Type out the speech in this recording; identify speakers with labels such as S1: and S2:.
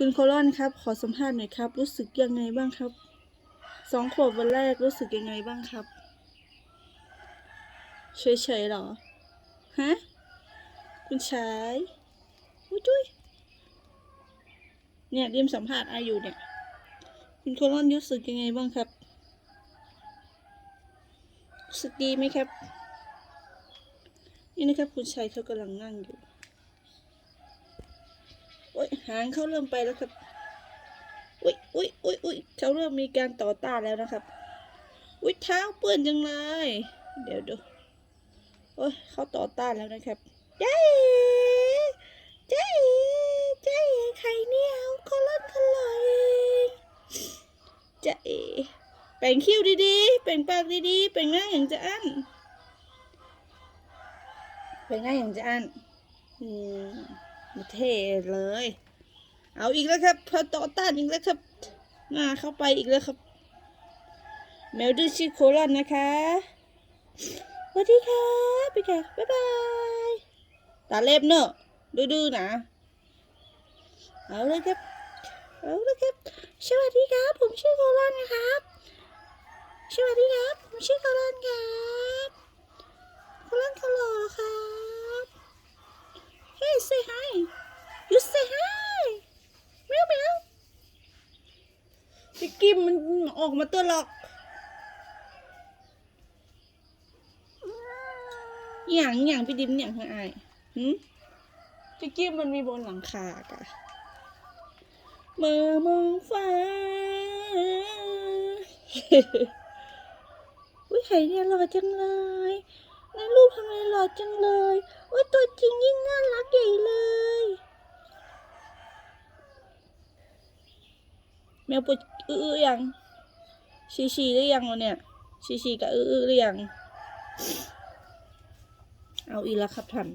S1: คุณโคลอนครับ ขอสัมภาษณ์หน่อยครับ รู้สึกยังไงบ้างครับ สองขวบวันแรกรู้สึกยังไงบ้างครับ เฉยๆหรอ ฮะ คุณชายอุ้ยจุ้ยเนี่ยดิมสัมภาษณ์อายุเนี่ย คุณโคลอนรู้สึกยังไงบ้างครับรู้สึกดีไหมครับ นี่นะครับคุณชายเขากำลังนั่งอยู่ โอ้ยหางเขาเริ่มไปแล้วครับอุ้ยอุ้ยอุ้ยอุ้ยเขาเริ่มมีการต่อต้านแล้วนะครับ อุ้ยเท้าเปื้อนจังเลย เดี๋ยวดูโอ้ยเขาต่อต้านแล้วนะครับเจ๊เจ๊เจ๊ไข่เหนียวเขาเล่นเขาลอยเจ๊แป่งคิ้วดีๆแป่งปากดีๆแป่งหน้าอย่างจะอั้นแป่งหน้าอย่างจะอั้นอืม เท่เลย เอาอีกแล้วครับพอต่อต้านอีกแล้วครับหน้าเข้าไปอีกแล้วครับแมวดื้อชื่อโคลอนนะคะสวัสดีค่ะพี่ค่ะบ๊ายบายตาเล็บเนอะดื้อๆนะเอาเลยครับเอาเลยครับสวัสดีครับ ผมชื่อโคลอนนะครับสวัสดีครับ ผมชื่อโคลอนครับโคลอนเขาหล่อครับ Hey, say hi. You say hi. แมวแมวพี่ กิมมันออกมาตัวหรอกอย่างอย่างพี่ดิมอย่างให้อายหืมพี่กิมมันมีบนหลังคากะเมื่อมองฟ้าอุ้ยไข่เนี่ยหล่อจังเลยในรูปทำไมหล่อจังเลยโอ้ยตัวจริงยิ่งน่ารักใหญ่เลยแมวปวด อื้อยังชีชีหรือยังวะเนี่ยชีชีกับอื้อหรือยัง เอาอีกแล้วครับท่าน